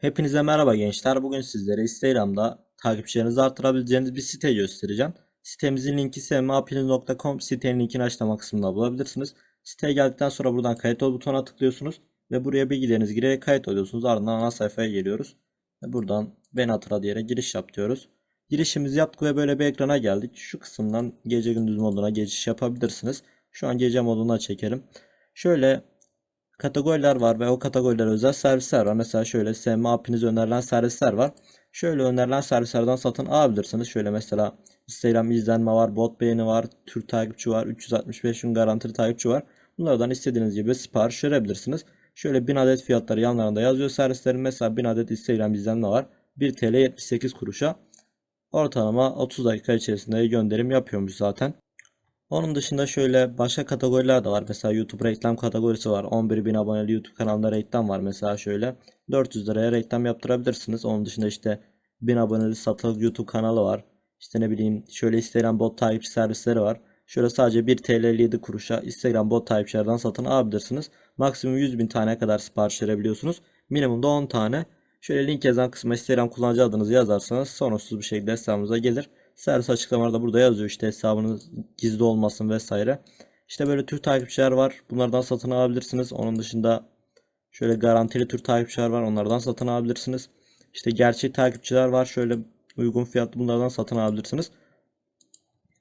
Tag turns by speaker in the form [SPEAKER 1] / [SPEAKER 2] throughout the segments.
[SPEAKER 1] Hepinize merhaba gençler. Bugün sizlere Instagram'da takipçilerinizi artırabileceğiniz bir site göstereceğim. Sitemizin linki smapiniz.com sitenin linkini açıklama kısmında bulabilirsiniz. Siteye geldikten sonra buradan kayıt ol butonuna tıklıyorsunuz ve buraya bilgilerinizi girerek kayıt oluyorsunuz. Ardından ana sayfaya geliyoruz. Ve buradan ben hatıra diyerek giriş yap diyoruz. Girişimizi yaptık ve böyle bir ekrana geldik. Şu kısımdan gece gündüz moduna geçiş yapabilirsiniz. Şu an gece moduna çekelim. Şöyle kategoriler var ve o kategorilere özel servisler var. Mesela şöyle SM API'niz önerilen servisler var. Şöyle önerilen servislerden satın alabilirsiniz. Şöyle mesela Instagram izlenme var, bot beğeni var, Türk takipçi var, 365 gün garantili takipçi var. Bunlardan istediğiniz gibi sipariş verebilirsiniz. Şöyle 1000 adet fiyatları yanlarında yazıyor servislerin. Mesela 1000 adet Instagram izlenme var. 1 TL 78 kuruşa. Ortalama 30 dakika içerisinde gönderim yapıyormuş zaten. Onun dışında şöyle başka kategoriler de var. Mesela YouTube reklam kategorisi var. 11.000 aboneli YouTube kanalında reklam var. Mesela şöyle 400 liraya reklam yaptırabilirsiniz. Onun dışında işte 1000 aboneli satılık YouTube kanalı var. İşte ne bileyim şöyle Instagram bot takipçi servisleri var. Şöyle sadece 1 TL 57 kuruşa Instagram bot takipçilerden satın alabilirsiniz. Maksimum 100 bin tane kadar sipariş verebiliyorsunuz. Minimumda 10 tane. Şöyle link yazan kısma Instagram kullanıcı adınızı yazarsanız sorunsuz bir şekilde hesabınıza gelir. Servis açıklamalarda burada yazıyor işte hesabınız gizli olmasın vesaire. İşte böyle Türk takipçiler var. Bunlardan satın alabilirsiniz. Onun dışında şöyle garantili Türk takipçiler var. Onlardan satın alabilirsiniz. İşte gerçek takipçiler var. Şöyle uygun fiyatlı bunlardan satın alabilirsiniz.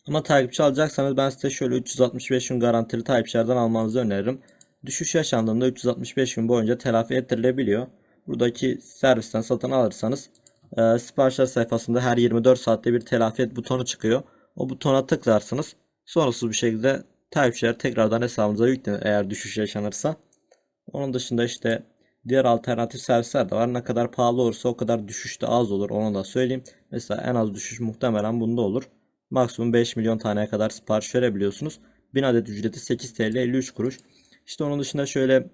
[SPEAKER 1] Ama takipçi alacaksanız ben size şöyle 365 gün garantili takipçilerden almanızı öneririm. Düşüş yaşandığında 365 gün boyunca telafi ettirilebiliyor. Buradaki servisten satın alırsanız e, siparişler sayfasında her 24 saatte bir telafi et butonu çıkıyor. O butona tıklarsınız. Sonrasız bir şekilde takipçiler tekrardan hesabınıza yüklenir eğer düşüş yaşanırsa. Onun dışında işte diğer alternatif servisler de var. Ne kadar pahalı olursa o kadar düşüş de az olur. Onu da söyleyeyim. Mesela en az düşüş muhtemelen bunda olur. Maksimum 5 milyon taneye kadar sipariş verebiliyorsunuz. 1000 adet ücreti 8 TL 53 kuruş. İşte onun dışında şöyle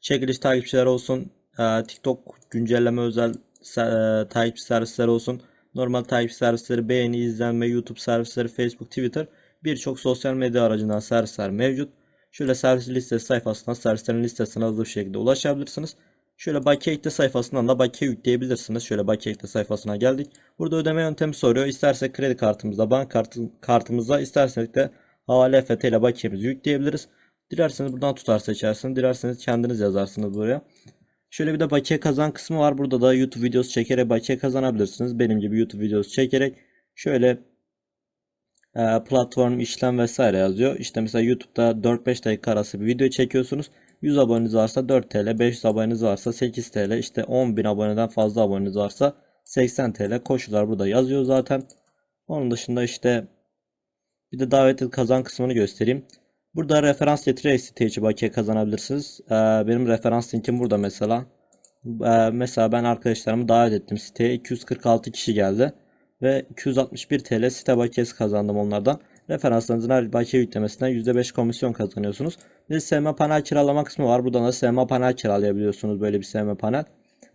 [SPEAKER 1] çekiliş takipçiler olsun. e, TikTok güncelleme özel e, servisleri olsun. Normal takipçi servisleri, beğeni, izlenme, YouTube servisleri, Facebook, Twitter birçok sosyal medya aracından servisler mevcut. Şöyle servis listesi sayfasından servislerin listesine hızlı bir şekilde ulaşabilirsiniz. Şöyle bakiye ekle sayfasından da bakiye yükleyebilirsiniz. Şöyle bakiye sayfasına geldik. Burada ödeme yöntemi soruyor. İstersek kredi kartımızda, bank kartı, kartımızda, istersek de havale EFT ile bakiyemizi yükleyebiliriz. Dilerseniz buradan tutar seçersiniz. Dilerseniz kendiniz yazarsınız buraya. Şöyle bir de bakiye kazan kısmı var. Burada da YouTube videosu çekerek bakiye kazanabilirsiniz. Benim gibi YouTube videosu çekerek şöyle e, platform işlem vesaire yazıyor. İşte mesela YouTube'da 4-5 dakika arası bir video çekiyorsunuz. 100 aboneniz varsa 4 TL, 500 aboneniz varsa 8 TL, işte 10.000 aboneden fazla aboneniz varsa 80 TL. Koşullar burada yazıyor zaten. Onun dışında işte bir de davetli kazan kısmını göstereyim. Burada referans getirerek site içi bakiye kazanabilirsiniz. Ee, benim referans linkim burada mesela. Ee, mesela ben arkadaşlarımı davet ettim siteye. 246 kişi geldi. Ve 261 TL site bakiyesi kazandım onlardan. Referanslarınızın her bakiye yüklemesinden %5 komisyon kazanıyorsunuz. Bir de SM panel kiralama kısmı var. Buradan da SM panel kiralayabiliyorsunuz. Böyle bir SM panel.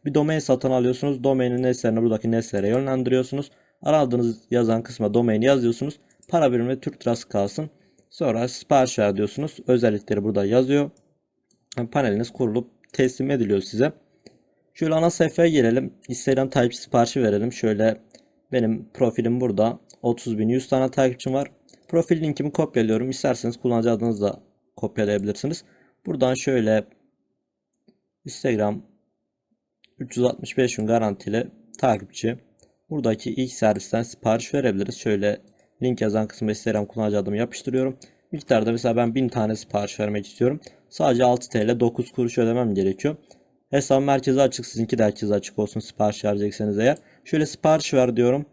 [SPEAKER 1] Bir domain satın alıyorsunuz. Domainin nesnelerine buradaki nesnelere yönlendiriyorsunuz. Aradığınız yazan kısma domaini yazıyorsunuz. Para birimi Türk lirası kalsın. Sonra sipariş ver diyorsunuz. Özellikleri burada yazıyor. Paneliniz kurulup teslim ediliyor size. Şöyle ana sayfaya gelelim. Instagram takipçi siparişi verelim. Şöyle benim profilim burada. 30.100 tane takipçim var. Profil linkimi kopyalıyorum. İsterseniz kullanıcı adınızı da kopyalayabilirsiniz. Buradan şöyle Instagram 365 gün garantili takipçi. Buradaki ilk servisten sipariş verebiliriz. Şöyle link yazan kısma Instagram kullanıcı adımı yapıştırıyorum. Miktarda mesela ben 1000 tane sipariş vermek istiyorum. Sadece 6 TL 9 kuruş ödemem gerekiyor. Hesap merkezi açık. Sizinki de herkese açık olsun sipariş verecekseniz eğer. Şöyle sipariş ver diyorum.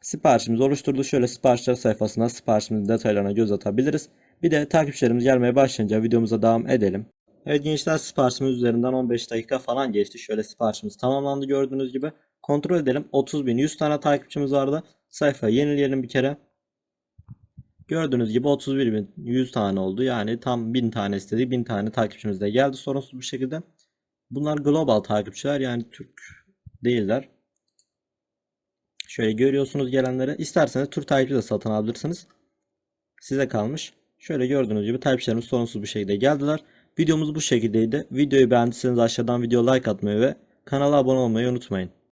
[SPEAKER 1] Siparişimizi oluşturdu. Şöyle siparişler sayfasına siparişimizin detaylarına göz atabiliriz. Bir de takipçilerimiz gelmeye başlayınca videomuza devam edelim. Evet gençler siparişimiz üzerinden 15 dakika falan geçti. Şöyle siparişimiz tamamlandı gördüğünüz gibi. Kontrol edelim. 30.100 tane takipçimiz vardı. Sayfayı yenileyelim bir kere. Gördüğünüz gibi 31.100 tane oldu. Yani tam 1000 tane istedik. 1000 tane takipçimiz de geldi sorunsuz bir şekilde. Bunlar global takipçiler yani Türk değiller. Şöyle görüyorsunuz gelenleri. İsterseniz Türk takipçi de satın alabilirsiniz. Size kalmış. Şöyle gördüğünüz gibi takipçilerimiz sorunsuz bir şekilde geldiler. Videomuz bu şekildeydi. Videoyu beğendiyseniz aşağıdan video like atmayı ve kanala abone olmayı unutmayın.